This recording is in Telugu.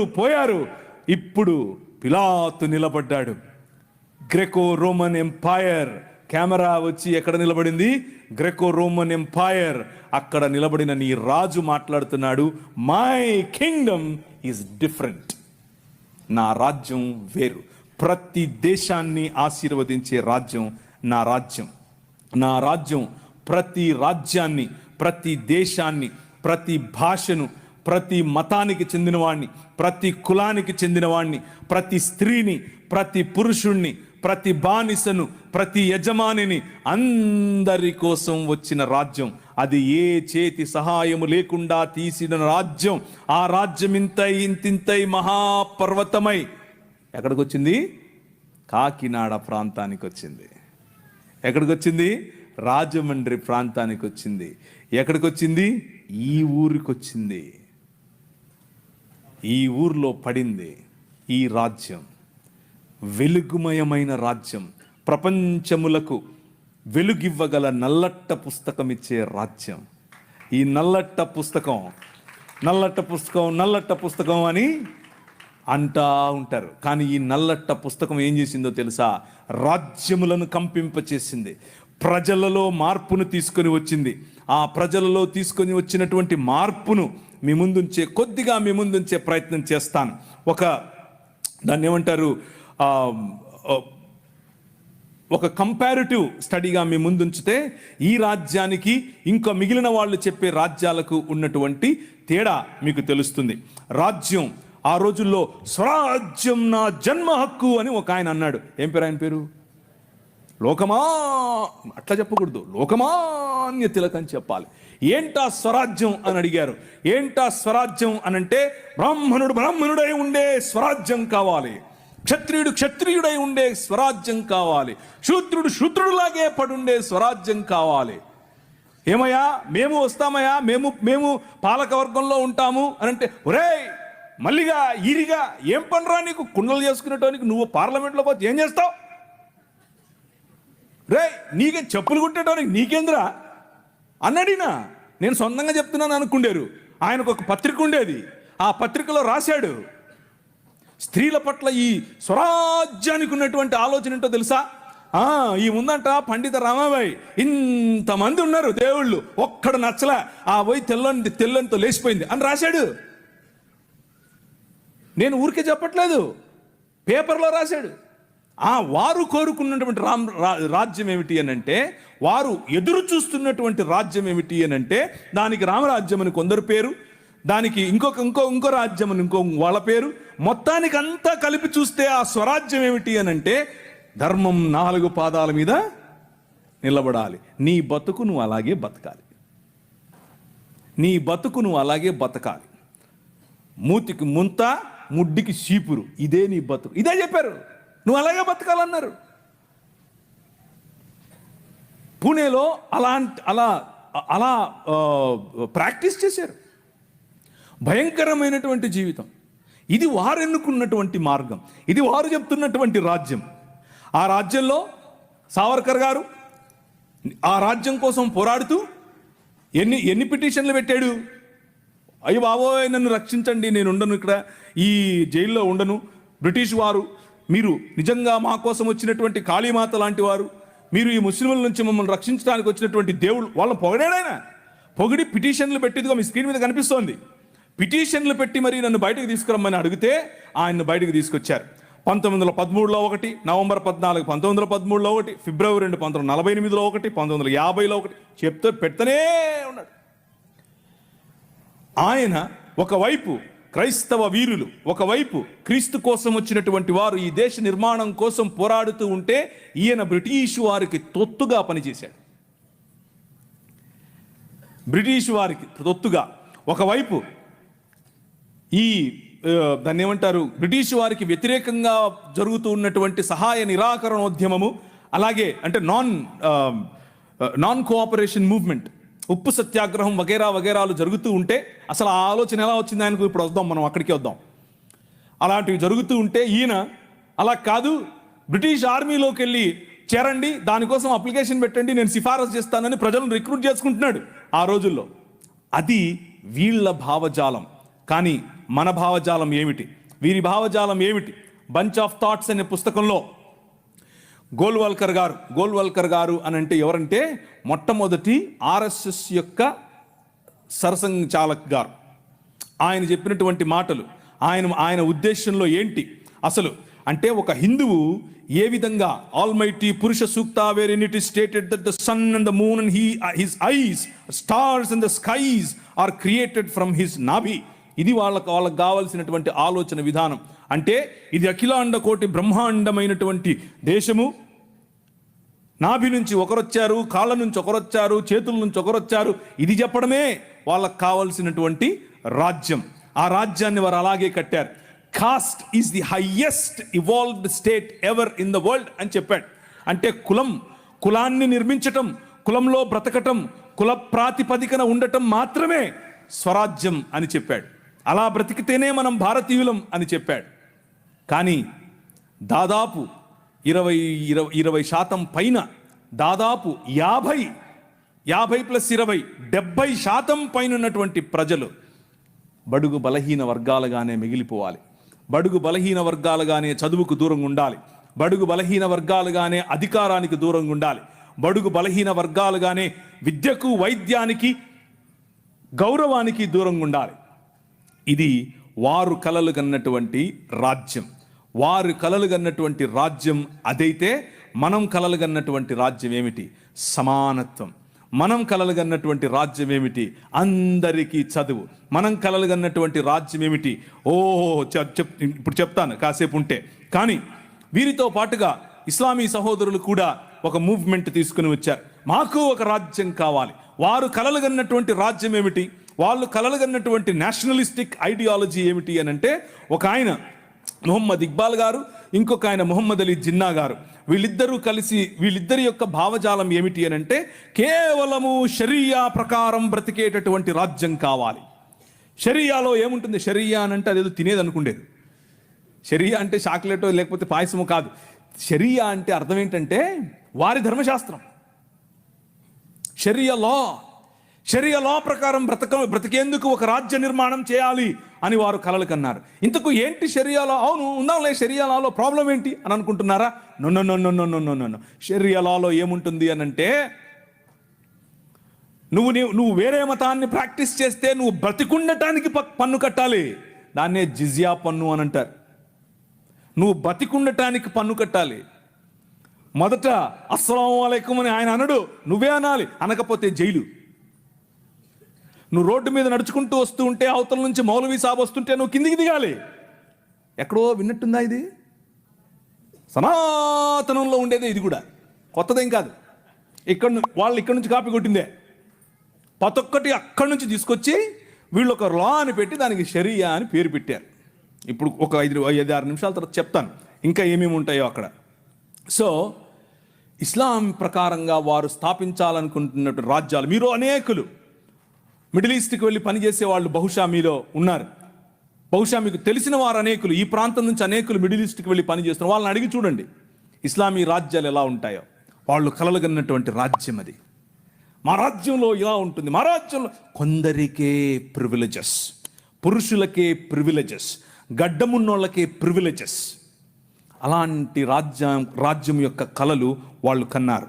పోయారు. ఇప్పుడు పిలాతు నిలబడ్డాడు. Graeco Roman umpire. కెమెరా వచ్చి ఎక్కడ నిలబడింది? Greco Roman empire. అక్కడ నిలబడిన నీ రాజు మాట్లాడుతున్నాడు. మై కింగ్డమ్ ఈజ్ డిఫరెంట్ నా రాజ్యం వేరు. ప్రతి దేశాన్ని ఆశీర్వదించే రాజ్యం నా రాజ్యం. నా రాజ్యం ప్రతి రాజ్యాన్ని ప్రతి దేశాన్ని ప్రతి భాషను ప్రతి మతానికి చెందినవాణ్ణి ప్రతి కులానికి చెందినవాణ్ణి ప్రతి స్త్రీని ప్రతి పురుషుణ్ణి ప్రతి బానిసను ప్రతి యజమానిని అందరి కోసం వచ్చిన రాజ్యం. అది ఏ చేతి సహాయము లేకుండా తీసిన రాజ్యం. ఆ రాజ్యం ఇంతై ఇంతింతై మహాపర్వతమై. ఎక్కడికి వచ్చింది కాకినాడ ప్రాంతానికి వచ్చింది ఎక్కడికి వచ్చింది రాజమండ్రి ప్రాంతానికి వచ్చింది ఎక్కడికి వచ్చింది ఈ ఊరికి వచ్చింది ఈ ఊర్లో పడింది ఈ రాజ్యం. వెలుగుమయమైన రాజ్యం. ప్రపంచములకు వెలుగివ్వగల నల్లట్ట పుస్తకం ఇచ్చే రాజ్యం. ఈ నల్లట్ట పుస్తకం నల్లట్ట పుస్తకం నల్లట్ట పుస్తకం అని అంటా ఉంటారు. కానీ ఈ నల్లట్ట పుస్తకం ఏం చేసిందో తెలుసా? రాజ్యములను కంపింపచేసింది ప్రజలలో మార్పును తీసుకొని వచ్చింది. ఆ ప్రజలలో తీసుకొని వచ్చినటువంటి మార్పును మీ ముందుంచే కొద్దిగా మీ ముందుంచే ప్రయత్నం చేస్తాను. ఒక దాన్ని ఏమంటారు ఒక కంపారిటివ్ స్టడీగా మీ ముందుంచితే ఈ రాజ్యానికి ఇంకా మిగిలిన వాళ్ళు చెప్పే రాజ్యాలకు ఉన్నటువంటి తేడా మీకు తెలుస్తుంది. రాజ్యం ఆ రోజుల్లో స్వరాజ్యం నా జన్మ హక్కు అని ఒక ఆయన అన్నాడు. ఏం పేరు ఆయన పేరు? లోకమా అట్లా చెప్పకూడదు. లోకమాన్య తిలకం అని చెప్పాలి. ఏంటా స్వరాజ్యం అని అడిగారు. ఏంటా స్వరాజ్యం అని అంటే బ్రాహ్మణుడు బ్రాహ్మణుడై ఉండే స్వరాజ్యం కావాలి. క్షత్రియుడు క్షత్రియుడై ఉండే స్వరాజ్యం కావాలి. శూద్రుడు శూద్రుడులాగే పడుండే స్వరాజ్యం కావాలి. ఏమయ్యా? మేము వస్తామయ్యా? మేము మేము పాలక వర్గంలో ఉంటాము అని అంటే ఒరేయ్ మల్లిగా ఈరిగా ఏం పనిరా నీకు? కుండలు చేసుకునేటానికి నువ్వు పార్లమెంట్లో పోతే ఏం చేస్తావు? రే నీకే చెప్పులు కుట్టేటానికి నీకేంద్రా? అన్నడినా? నేను సొంతంగా చెప్తున్నాను అనుకుండేరు. ఆయనకు ఒక పత్రిక ఉండేది. ఆ పత్రికలో రాశాడు. స్త్రీల పట్ల ఈ స్వరాజ్యానికి ఉన్నటువంటి ఆలోచన ఏంటో తెలుసా? ఆ ఈ ఉందంట పండిత రామాబాయి ఇంతమంది ఉన్నారు దేవుళ్ళు. ఒక్కడు నచ్చలే. ఆ పోయి తెల్లని తెల్లంతో లేచిపోయింది. అని రాశాడు. నేను ఊరికే చెప్పట్లేదు. పేపర్లో రాశాడు. వారు కోరుకున్నటువంటి రామ్ రా- రాజ్యం ఏమిటి అని అంటే వారు ఎదురు చూస్తున్నటువంటి రాజ్యం ఏమిటి అని అంటే దానికి రామరాజ్యం అని కొందరు పేరు దానికి ఇంకొక ఇంకో ఇంకో రాజ్యం అని ఇంకో వాళ్ళ పేరు మొత్తానికి అంతా కలిపి చూస్తే ఆ స్వరాజ్యం ఏమిటి అని అంటే ధర్మం నాలుగు పాదాల మీద నిలబడాలి. నీ బతుకు నువ్వు అలాగే బతకాలి. నీ బతుకు నువ్వు అలాగే బతకాలి. మూతికి ముంత ముడ్డికి చీపురు. ఇదే నీ బతుకు. ఇదే చెప్పారు. నువ్వు అలాగే బతకాలన్నారు. పూణేలో అలా అలా అలా ప్రాక్టీస్ చేశారు. భయంకరమైనటువంటి జీవితం. ఇది వారు ఎన్నుకున్నటువంటి మార్గం. ఇది వారు చెప్తున్నటువంటి రాజ్యం. ఆ రాజ్యంలో సావర్కర్ గారు ఆ రాజ్యం కోసం పోరాడుతూ ఎన్ని ఎన్ని పిటిషన్లు పెట్టాడు? అయ్యో బాబోయ్ నన్ను రక్షించండి నేను ఉండను ఇక్కడ. ఈ జైల్లో ఉండను. బ్రిటిష్ వారు మీరు నిజంగా మా కోసం వచ్చినటువంటి కాళీమాత లాంటి వారు మీరు ఈ ముస్లింల నుంచి మమ్మల్ని రక్షించడానికి వచ్చినటువంటి దేవుడు వాళ్ళని పొగడాడైనా పొగిడి పిటిషన్లు పెట్టిదిగా మీ స్క్రీన్ మీద కనిపిస్తోంది. పిటిషన్లు పెట్టి మరి నన్ను బయటకు తీసుకురమ్మని అడిగితే ఆయన్ను బయటకు తీసుకొచ్చారు. పంతొమ్మిది వందల పదమూడులో ఒకటి నవంబర్ పద్నాలుగు పంతొమ్మిది వందల పదమూడులో ఒకటి ఫిబ్రవరి రెండు పంతొమ్మిది వందల నలభై ఎనిమిదిలో ఒకటి పంతొమ్మిది వందల యాభైలో ఒకటి చెప్తూ పెడతనే ఉన్నాడు. ఆయన ఒకవైపు క్రైస్తవ వీరులు ఒకవైపు క్రీస్తు కోసం వచ్చినటువంటి వారు ఈ దేశ నిర్మాణం కోసం పోరాడుతూ ఉంటే ఈయన బ్రిటిష్ వారికి తొత్తుగా పనిచేశాడు. బ్రిటిష్ వారికి తొత్తుగా ఒకవైపు ఈ దాన్ని ఏమంటారు? బ్రిటిష్ వారికి వ్యతిరేకంగా జరుగుతూ ఉన్నటువంటి సహాయ నిరాకరణోద్యమము అలాగే అంటే నాన్ నాన్ కోఆపరేషన్ మూవ్మెంట్ ఉప్పు సత్యాగ్రహం వగేరా వగేరాలు జరుగుతూ ఉంటే అసలు ఆ ఆలోచన ఎలా వచ్చింది ఆయనకు? ఇప్పుడు వద్దాం మనం అక్కడికి వద్దాం. అలాంటివి జరుగుతూ ఉంటే ఈయన అలా కాదు బ్రిటిష్ ఆర్మీలోకి వెళ్ళి చేరండి దానికోసం అప్లికేషన్ పెట్టండి నేను సిఫారసు చేస్తానని ప్రజలను రిక్రూట్ చేసుకుంటున్నాడు ఆ రోజుల్లో. అది వీళ్ళ భావజాలం. కానీ మన భావజాలం ఏమిటి? వీరి భావజాలం ఏమిటి? బంచ్ ఆఫ్ థాట్స్ అనే పుస్తకంలో గోల్వాల్కర్ గారు గోల్వాల్కర్ గారు అని అంటే ఎవరంటే మొట్టమొదటి ఆర్ఎస్ఎస్ యొక్క సరసంచాలక్ గారు. ఆయన చెప్పినటువంటి మాటలు ఆయన ఆయన ఉద్దేశంలో ఏంటి? అసలు అంటే ఒక హిందువు ఏ విధంగా almighty Purusha Sukta where in it is stated that the sun and the moon and he his eyes stars and the skies are created from his nabhi. ఇది వాళ్ళకు వాళ్ళకి కావాల్సినటువంటి ఆలోచన విధానం. అంటే ఇది అఖిలాండ కోటి బ్రహ్మాండమైనటువంటి దేశము. నాభి నుంచి ఒకరొచ్చారు కాళ్ళ నుంచి ఒకరొచ్చారు చేతుల నుంచి ఒకరొచ్చారు. ఇది చెప్పడమే వాళ్ళకు కావలసినటువంటి రాజ్యం. ఆ రాజ్యాన్ని వారు అలాగే కట్టారు. Caste is the highest evolved state ever in the world అని చెప్పాడు. అంటే కులం కులాన్ని నిర్మించటం కులంలో బ్రతకటం కుల ప్రాతిపదికన ఉండటం మాత్రమే స్వరాజ్యం అని చెప్పాడు. అలా బ్రతికితేనే మనం భారతీయులం అని చెప్పాడు. కానీ దాదాపు ఇరవై ఇరవై ఇరవై శాతం పైన దాదాపు యాభై యాభై ప్లస్ ఇరవై డెబ్బై శాతం పైన ఉన్నటువంటి ప్రజలు బడుగు బలహీన వర్గాలుగానే మిగిలిపోవాలి. బడుగు బలహీన వర్గాలుగానే చదువుకు దూరంగా ఉండాలి. బడుగు బలహీన వర్గాలుగానే అధికారానికి దూరంగా ఉండాలి. బడుగు బలహీన వర్గాలుగానే విద్యకు వైద్యానికి గౌరవానికి దూరంగా ఉండాలి. ఇది వారు కలలు కన్నటువంటి రాజ్యం. వారు కలలు కన్నటువంటి రాజ్యం అదైతే మనం కలలు కన్నటువంటి రాజ్యం ఏమిటి? సమానత్వం. మనం కలలుగన్నటువంటి రాజ్యం ఏమిటి? అందరికీ చదువు. మనం కలలుగన్నటువంటి రాజ్యం ఏమిటి? ఓ చెప్ చెప్- ఇప్పుడు చెప్తాను కాసేపు ఉంటే. కానీ వీరితో పాటుగా ఇస్లామీ సహోదరులు కూడా ఒక మూవ్మెంట్ తీసుకుని వచ్చారు. మాకు ఒక రాజ్యం కావాలి. వారు కలలుగన్నటువంటి రాజ్యం ఏమిటి? వాళ్ళు కలలుగన్నటువంటి నేషనలిస్టిక్ ఐడియాలజీ ఏమిటి అని అంటే ఒక ఆయన మొహమ్మద్ ఇక్బాల్ గారు ఇంకొక ఆయన మొహమ్మద్ అలీ జిన్నా గారు. వీళ్ళిద్దరూ కలిసి వీళ్ళిద్దరి యొక్క భావజాలం ఏమిటి అని అంటే కేవలము షరియా ప్రకారం బ్రతికేటటువంటి రాజ్యం కావాలి. షరియాలో ఏముంటుంది? షరియా అని అంటే అదేదో తినేది అనుకుండేది. షరియా అంటే చాక్లెటో లేకపోతే పాయసమో కాదు. షరియా అంటే అర్థం ఏంటంటే వారి ధర్మశాస్త్రం. షరియా లా. షరియ లా ప్రకారం బ్రతక బ్రతికేందుకు ఒక రాజ్య నిర్మాణం చేయాలి అని వారు కలలు కన్నారు. ఇంతకు ఏంటి షరియాలో అవును ఉందాంలే షరియాలాలో ప్రాబ్లం ఏంటి అని అనుకుంటున్నారా? నొన్న నొన్న నొన్న నొన్న షరియాలాలో ఏముంటుంది అని అంటే నువ్వు నువ్వు వేరే మతాన్ని ప్రాక్టీస్ చేస్తే నువ్వు బ్రతికుండటానికి పన్ను కట్టాలి. దాన్నే జిజియా పన్ను అని అంటారు. నువ్వు బతికుండటానికి పన్ను కట్టాలి. మొదట అస్సలం అని ఆయన అనడు. నువ్వే అనాలి. అనకపోతే జైలు. నువ్వు రోడ్డు మీద నడుచుకుంటూ వస్తూ ఉంటే అవతల నుంచి మౌలవీ సాబ్ వస్తుంటే నువ్వు కిందికి దిగాలి. ఎక్కడో విన్నట్టుందా ఇది? సనాతనంలో ఉండేదే ఇది కూడా. కొత్తదేం కాదు. ఇక్కడ వాళ్ళు ఇక్కడ నుంచి కాపీ కొట్టిందే. పతొక్కటి అక్కడి నుంచి తీసుకొచ్చి వీళ్ళు ఒక లా అని పెట్టి దానికి షరియా అని పేరు పెట్టారు. ఇప్పుడు ఒక ఐదు ఐదు ఆరు నిమిషాల తర్వాత చెప్తాను. ఇంకా ఏమేమి ఉంటాయో అక్కడ. సో ఇస్లాం ప్రకారంగా వారు స్థాపించాలనుకుంటున్నటువంటి రాజ్యాలు. మీరు అనేకులు మిడిల్ ఈస్ట్కి వెళ్ళి పనిచేసే వాళ్ళు బహుశా మీలో ఉన్నారు. బహుశా మీకు తెలిసిన వారు అనేకులు ఈ ప్రాంతం నుంచి అనేకులు మిడిల్ ఈస్ట్కి వెళ్ళి పనిచేస్తున్నారు వాళ్ళని అడిగి చూడండి. ఇస్లామీ రాజ్యాలు ఎలా ఉంటాయో. వాళ్ళు కలలుగన్నటువంటి రాజ్యం అది. మా రాజ్యంలో ఇలా ఉంటుంది. మా రాజ్యంలో కొందరికే ప్రివిలేజెస్ పురుషులకే ప్రివిలేజెస్ గడ్డమున్నోళ్ళకే ప్రివిలేజెస్. అలాంటి రాజ్యం రాజ్యం యొక్క కలలు వాళ్ళు కన్నారు.